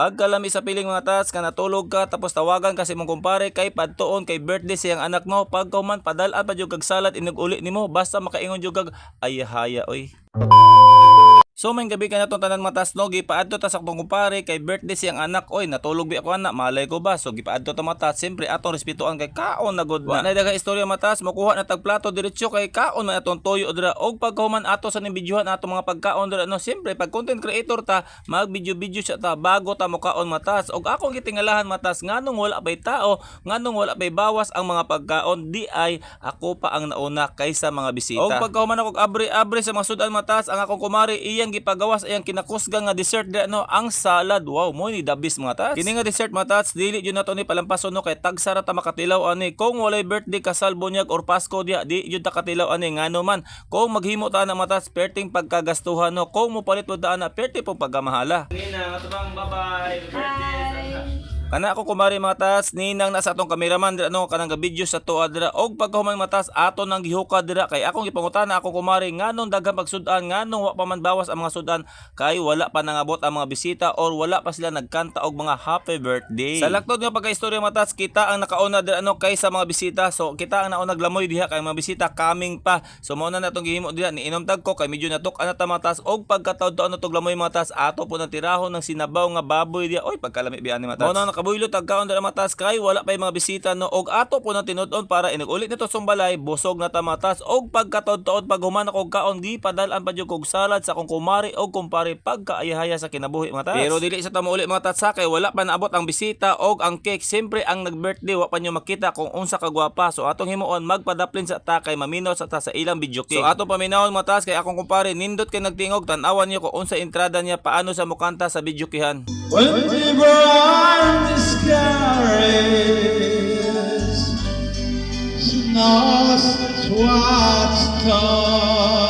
Pagkalami sa piling mga tas, ka natulog ka, tapos tawagan kasi mong kumpare kay padtuon kay birthday siyang anak no. Pagkauman, padalaan pa yung kag salad, inug-uli nimo basta makaingon yung kag ayahaya oy. So may gabi ka na itong tanan matas no, gipaadto ta sa akong kumpare kay birthday siyang anak, oy natulog bi ako anak, malay ko ba? So gipaadto ta matas, siyempre atong respetuan kay kaon na god na. Wa na daga istorya matas, makuha na tag plato diretsyo kay kaon na atong toyo dira og pagkahuman ato sa ning videohan atong mga pagkaon dira no. Siyempre pag content creator ta, mag video video siya ta bago ta mokaon matas. Og akong gitingalahan matas nganong wala bay tao, nganong wala bay bawas ang mga pagkaon, di ay ako pa ang nauna kaysa mga bisita. Og pagkahuman ako abre-abre sa mga sudan matas, ang akong kumari iyang gipagawas iyang kinakusga nga dessert di no ang salad. Wow mo ni dabis mga tats. Kini nga dessert mga tats dili jud nato ni palampason no kay tagsara ta makatilaw ani. Kung walay birthday kasal bunyag or pasko dia di jud ta katilaw ani. Ngano man kung maghimo ta na matas perting pagkagastuhan no kung mo palit mo daan na perti po pagkamahala. Nina matubang bye. Bye Kana ako kumari mga tas ninang nasa atong kameraman dira no kanang video sa tuwa dira og pagkahuman matas ato nang gihuka dira kay akong gipangutana ako kumari nganong daghang pagsudan nganong wa pa man bawas ang mga sudan kay wala pa nangabot ang mga bisita or wala pa sila nagkanta og mga happy birthday. Sa laktod nga pagkaistorya matas kita ang nakauna dira no kay sa mga bisita so kita ang nauna glamoy diha kay mga bisita coming pa. So mao na natong gihimo dira ni inom tag ko kay medyo natok ana ta matas og pagkataud-taon na to glamoy matas ato po nang tirahon ng sinabaw nga baboy diha oy pagkalami biyan ni matas. Mao na nakabuylo tagkaon dira matas kay wala pa yung mga bisita no og ato po nang tinud-on para inulit nito sumbalay busog na ta matas og pagkataud-taon pag human ako kaon di padal-an pa jud kog salad sa kong kumari og kumpare pagkaayahaya sa kinabuhi matas. Pero dili sa tamo uli mga tats ha, kay wala pa naabot ang bisita og ang cake siyempre ang nag-birthday wa pa nyo makita kung unsa ka gwapa so atong himuon magpadaplin sa ta kay maminaw sa ta sa ilang video cake. So ato paminawon mga tats kay akong kumpare nindot kay nagtingog tan-awan niyo kung unsa entrada niya paano sa mukanta sa video kihan. When we were discouraged, knows what's called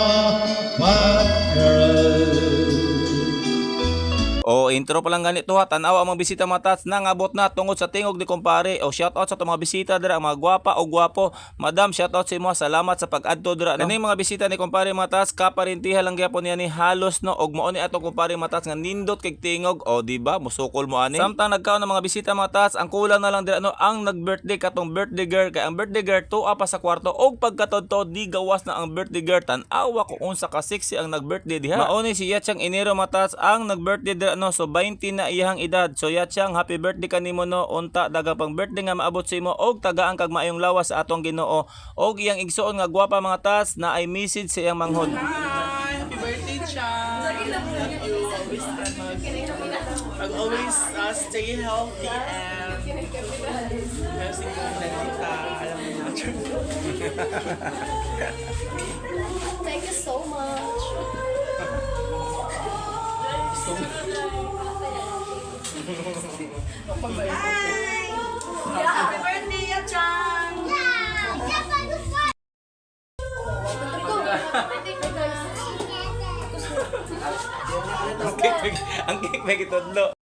intro pa lang ganito ha, tanaw ang mga bisita mga tats nang abot na tungod sa tingog ni kumpare. O shout out sa itong mga bisita dira, ang mga gwapa o gwapo. Madam, shout out sa imo, salamat sa pag-adto dira. No? mga bisita ni kumpare mga tats, kaparintiha lang gyapon niya ni halos no og mao ni atong kumpare mga tats nga nindot kay tingog. O di ba, musukol mo ani. Samtang nagkaon ng mga bisita mga tats, ang kulang na lang dira no ang nag-birthday katong birthday girl kay ang birthday girl tuwa pa sa kwarto og pagkatodto di gawas na ang birthday girl tan-awa kung unsa ka sexy ang nag-birthday diha. Mao ni si Yachang Enero matas ang nag-birthday dira no so 20 na iyang edad. So Yachang happy birthday kanimo no unta daga pang birthday nga maabot sa imo og tagaan kag maayong lawas sa atong Ginoo og iyang igsuon nga gwapa mga tas na ay message sa iyang manghod. Happy birthday, Chan! Love you. Always mag, always uh, stay healthy and. Thank you so much. Happy birthday, Chan! Ang cake ang cake may gitudlo.